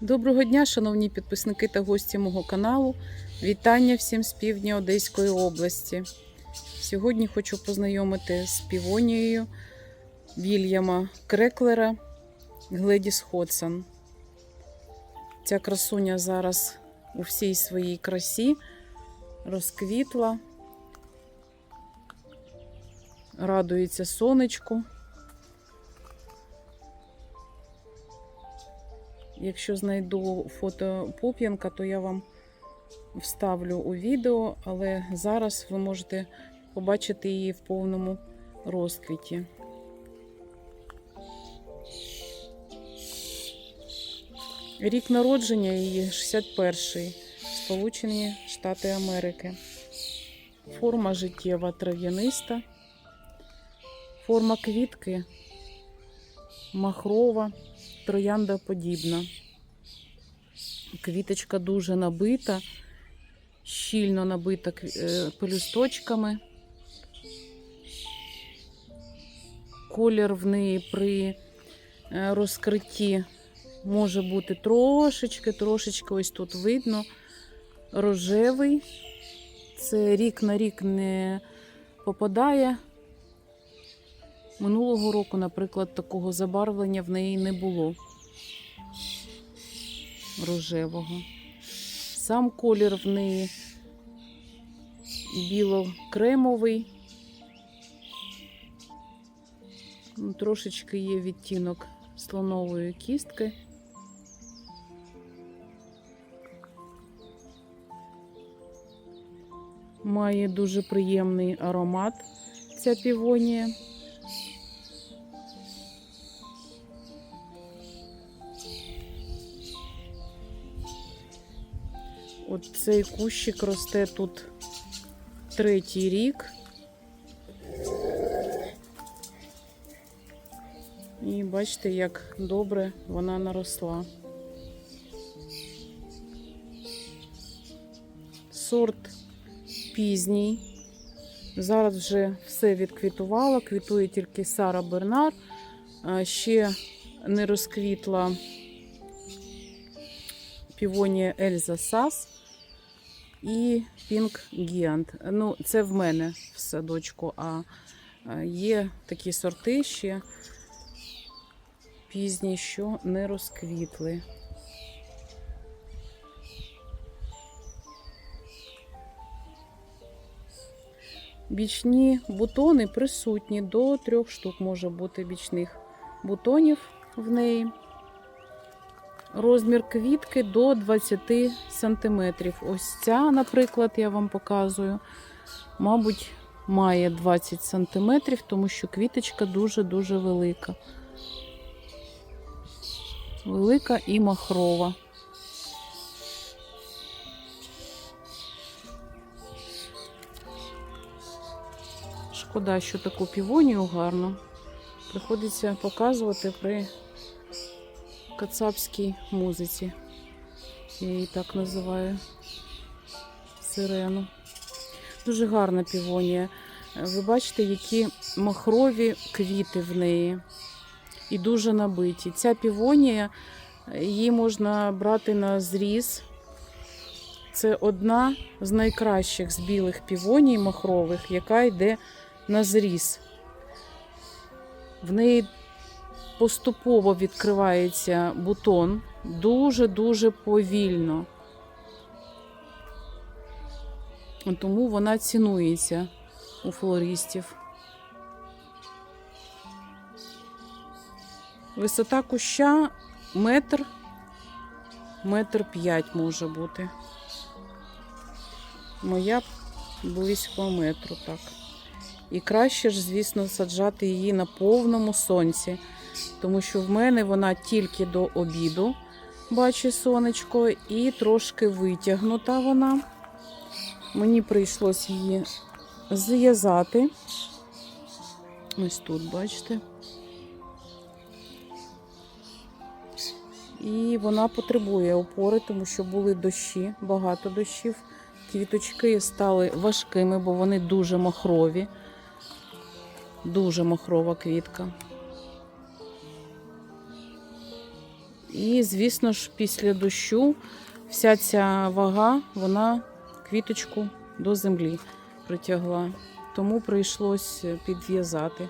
Доброго дня, шановні підписники та гості мого каналу. Вітання всім з півдня Одеської області. Сьогодні хочу познайомити з півонією Вільяма Креклера Гледіс Ходсон. Ця красуня зараз у всій своїй красі розквітла, радується сонечку. Якщо знайду фото Поп'янка, то я вам вставлю у відео, але зараз ви можете побачити її в повному розквіті. Рік народження її 61-й, Сполучені Штати Америки. Форма життєва трав'яниста, форма квітки махрова троянда подібна. Квіточка дуже набита, щільно набита е, пелюсточками. Колір в неї при е, розкритті може бути трошечки, трошечки ось тут видно рожевий. Це рік на рік не попадає. Минулого року, наприклад, такого забарвлення в неї не було рожевого. Сам колір в неї біло-кремовий. Ну, Трошечки є відтінок слонової кістки. Має дуже приємний аромат ця півонія. От цей кущик росте тут третій рік. І бачите, як добре вона наросла. Сорт пізній. Зараз вже все відквітувало, квітує тільки Сара Бернар. Ще не розквітла півонія Ельза Сас і Пінк Гіант. Ну, це в мене в садочку, а а є такі сорти ще пізні, що не розквітли. Бічні бутони присутні, до трьох штук може бути бічних бутонів в неї. Розмір квітки до 20 см. Ось ця, наприклад, я вам показую, мабуть, має 20 см, тому що квіточка дуже-дуже велика. Велика і махрова. Шкода, що таку півонію гарну приходиться показувати при кацапській музиці. Я її так називаю сирену. Дуже гарна півонія. Ви бачите, які махрові квіти в неї. І дуже набиті. Ця півонія, її можна брати на зріз. Це одна з найкращих з білих півоній махрових, яка йде на зріз. В неї поступово відкривається бутон дуже-дуже повільно. Тому вона цінується у флористів. Висота куща метр, метр п'ять може бути. Моя близько метру, так. І краще ж, звісно, саджати її на повному сонці, тому що в мене вона тільки до обіду, бачу сонечко, і трошки витягнута вона. Мені прийшлось її зв'язати. Ось тут, бачите. І вона потребує опори, тому що були дощі, багато дощів. Квіточки стали важкими, бо вони дуже махрові. Дуже махрова квітка. І, звісно ж, після дощу вся ця вага, вона квіточку до землі притягла. Тому прийшлось підв'язати.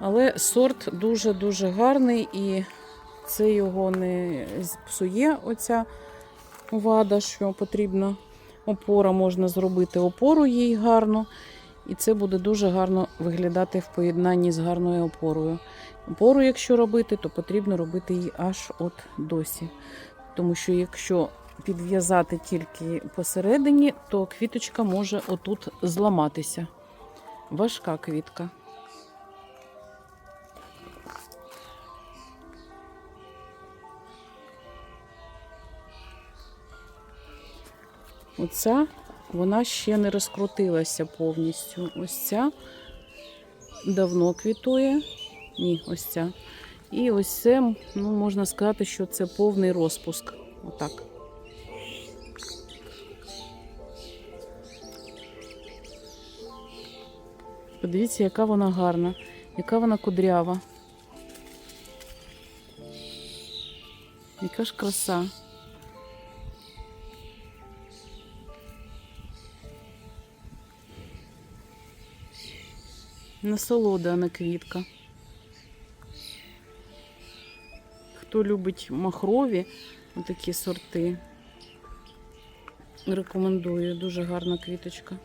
Але сорт дуже-дуже гарний і це його не псує, оця вада, що потрібна опора, можна зробити опору їй гарно. І це буде дуже гарно виглядати в поєднанні з гарною опорою. Опору, якщо робити, то потрібно робити її аж от досі. Тому що якщо підв'язати тільки посередині, то квіточка може отут зламатися. Важка квітка. Оця вона ще не розкрутилася повністю. Ось ця давно квітує. Ні, ось ця. І ось це, ну, можна сказати, що це повний розпуск. Отак. Подивіться, яка вона гарна, яка вона кудрява. Яка ж краса. Насолода, а не квітка. Хто любить махрові такі сорти, рекомендую. Дуже гарна квіточка.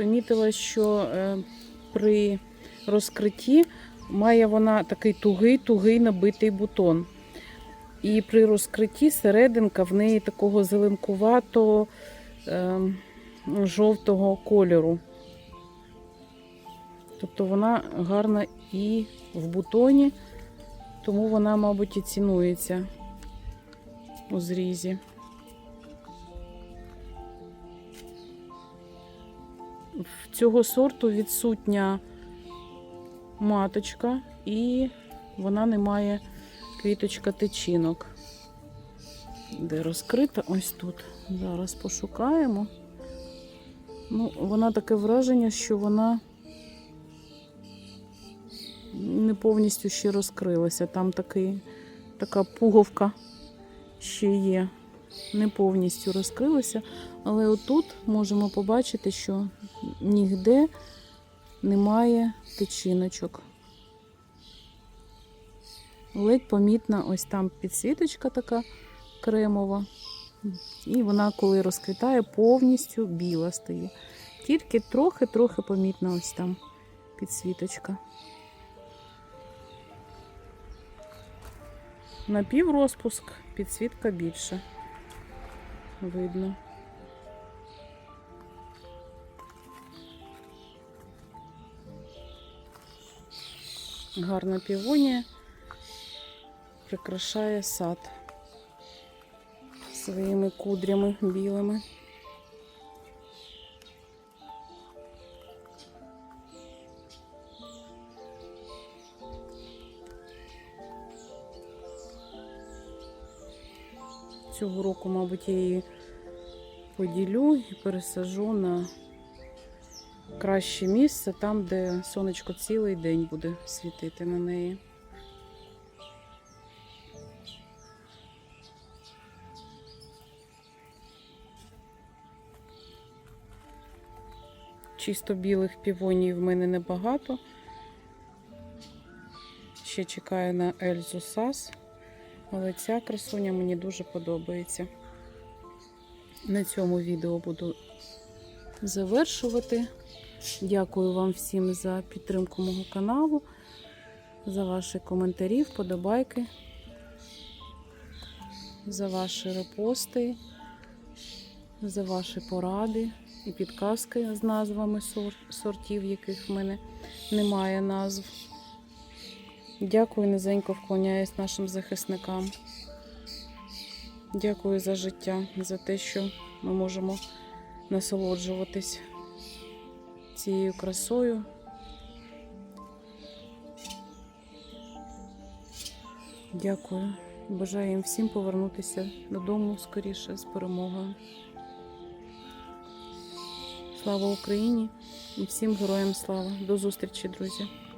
Примітила, що е, при розкритті має вона такий тугий-тугий набитий бутон. І при розкритті серединка в неї такого зеленкувато е, жовтого кольору. Тобто вона гарна і в бутоні, тому вона, мабуть, і цінується у зрізі. Цього сорту відсутня маточка, і вона не має квіточка тичинок. Де розкрита ось тут. Зараз пошукаємо. Ну, вона таке враження, що вона не повністю ще розкрилася. Там такий, така пуговка ще є. Не повністю розкрилася, але отут можемо побачити, що нігде немає тичиночок. Ледь помітна ось там підсвіточка така кремова. І вона, коли розквітає, повністю біла стає. Тільки трохи-трохи помітна ось там підсвіточка. Напіврозпуск, підсвітка більше. Видно. Гарна півонія прикрашає сад своїми кудрями білими. Цього року, мабуть, я її поділю і пересажу на краще місце, там, де сонечко цілий день буде світити на неї. Чисто білих півоній в мене небагато. Ще чекаю на Ельзу Сас, але ця красуня мені дуже подобається. На цьому відео буду завершувати. Дякую вам всім за підтримку мого каналу, за ваші коментарі, вподобайки, за ваші репости, за ваші поради і підказки з назвами сортів, яких в мене немає назв. Дякую, низенько вклоняюсь нашим захисникам. Дякую за життя, за те, що ми можемо насолоджуватись цією красою. Дякую. Бажаю їм всім повернутися додому скоріше з перемогою. Слава Україні і всім героям слава. До зустрічі, друзі!